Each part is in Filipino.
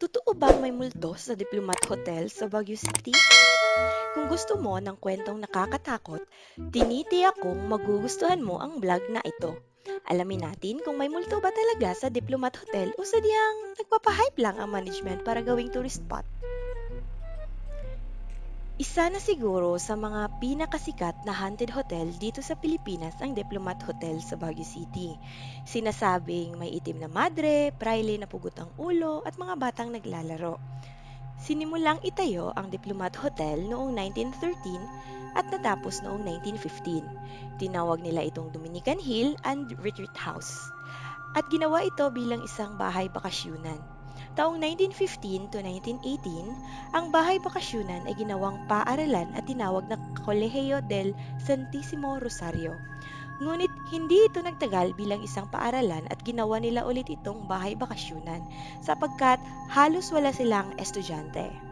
Totoo bang may multo sa Diplomat Hotel sa Baguio City? Kung gusto mo ng kwentong nakakatakot, tinitiyak kong magugustuhan mo ang vlog na ito. Alamin natin kung may multo ba talaga sa Diplomat Hotel o sadyang nagpapahype lang ang management para gawing tourist spot. Isa na siguro sa mga pinakasikat na haunted hotel dito sa Pilipinas ang Diplomat Hotel sa Baguio City. Sinasabing may itim na madre, praile na pugot ang ulo at mga batang naglalaro. Sinimulang itayo ang Diplomat Hotel noong 1913 at natapos noong 1915. Tinawag nila itong Dominican Hill and Retreat House. At ginawa ito bilang isang bahay bakasyunan. Taong 1915 to 1918, ang bahay bakasyunan ay ginawang paaralan at tinawag na Colegio del Santissimo Rosario. Ngunit hindi ito nagtagal bilang isang paaralan at ginawa nila ulit itong bahay bakasyunan sapagkat halos wala silang estudyante.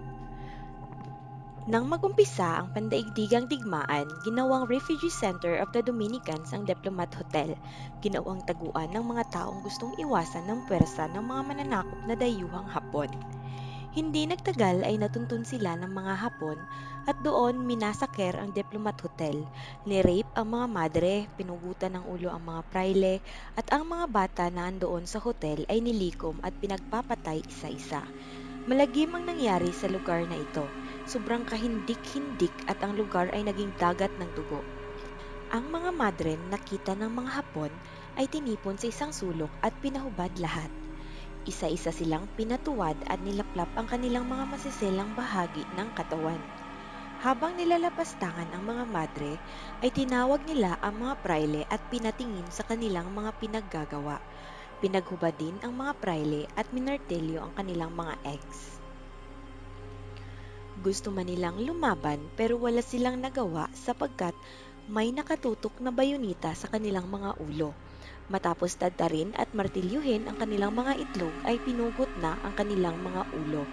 Nang magumpisa ang pandaigdigang digmaan, ginawang Refugee Center of the Dominicans ang Diplomat Hotel, ginawang taguan ng mga taong gustong iwasan ng pwersa ng mga mananakop na dayuhang Hapon. Hindi nagtagal ay natuntun sila ng mga Hapon at doon minasaker ang Diplomat Hotel. Nirape ang mga madre, pinugutan ng ulo ang mga praile at ang mga bata na andoon sa hotel ay nilikom at pinagpapatay isa-isa. Malagim ang nangyari sa lugar na ito. Sobrang kahindik-hindik at ang lugar ay naging dagat ng dugo. Ang mga madre nakita ng mga Hapon ay tinipon sa isang sulok at pinahubad lahat. Isa-isa silang pinatuwad at nilaplap ang kanilang mga masiselang bahagi ng katawan. Habang nilalapastangan ang mga madre, ay tinawag nila ang mga praile at pinatingin sa kanilang mga pinaggagawa. Pinaghubad din ang mga praile at minartelyo ang kanilang mga eggs. Gusto man nilang lumaban pero wala silang nagawa sapagkat may nakatutok na bayonita sa kanilang mga ulo. Matapos tadtarin at martilyuhin ang kanilang mga itlog ay pinugot na ang kanilang mga ulo.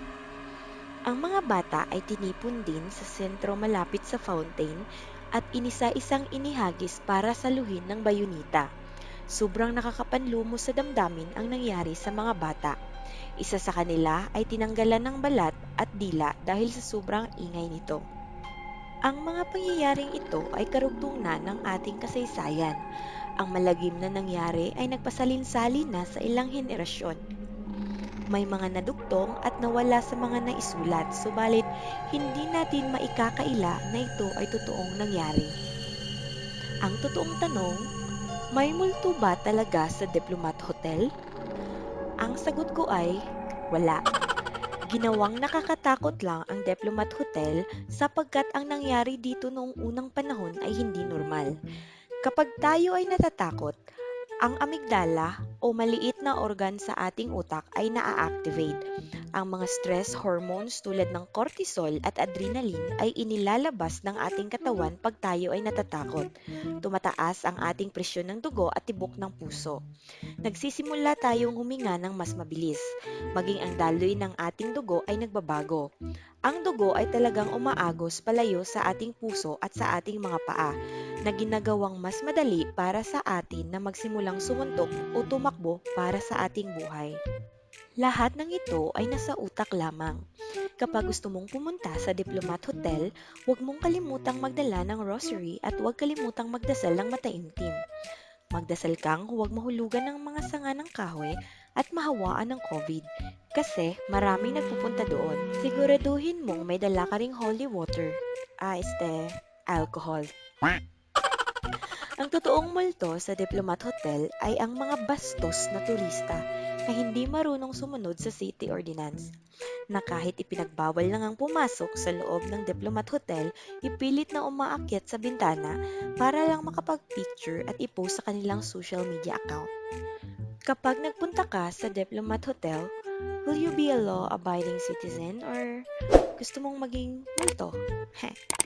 Ang mga bata ay tinipon din sa sentro malapit sa fountain at inisa-isang inihagis para saluhin ng bayonita. Sobrang nakakapanlumo sa damdamin ang nangyari sa mga bata. Isa sa kanila ay tinanggalan ng balat at dila dahil sa sobrang ingay nito. Ang mga pangyayaring ito ay karugtong na ng ating kasaysayan. Ang malagim na nangyari ay nagpasalin-salin na sa ilang henerasyon. May mga nadugtong at nawala sa mga naisulat, subalit hindi natin maikakaila na ito ay totoong nangyari. Ang totoong tanong, may multo ba talaga sa Diplomat Hotel? Ang sagot ko ay wala. Ginawang nakakatakot lang ang Diplomat Hotel sapagkat ang nangyari dito noong unang panahon ay hindi normal. Kapag tayo ay natatakot, ang amygdala o maliit na organ sa ating utak ay naa-activate. Ang mga stress hormones tulad ng cortisol at adrenaline ay inilalabas ng ating katawan pag tayo ay natatakot. Tumataas ang ating presyon ng dugo at tibok ng puso. Nagsisimula tayong huminga ng mas mabilis. Maging ang daloy ng ating dugo ay nagbabago. Ang dugo ay talagang umaagos palayo sa ating puso at sa ating mga paa na ginagawang mas madali para sa atin na magsimulang sumuntok o tumakbo para sa ating buhay. Lahat ng ito ay nasa utak lamang. Kapag gusto mong pumunta sa Diplomat Hotel, huwag mong kalimutang magdala ng rosary at huwag kalimutang magdasal ng mataimtim. Magdasal kang huwag mahulugan ng mga sanga ng kahoy at mahawaan ng COVID kasi maraming nagpupunta doon. Siguraduhin mong may dala ka ring holy water. Ah, este, alcohol. Ang totoong multo sa Diplomat Hotel ay ang mga bastos na turista na hindi marunong sumunod sa city ordinance. Na kahit ipinagbawal na ngang pumasok sa loob ng Diplomat Hotel, ipilit na umaakyat sa bintana para lang makapag-picture at ipost sa kanilang social media account. Kapag nagpunta ka sa Diplomat Hotel, will you be a law-abiding citizen or gusto mong maging multo? Heh.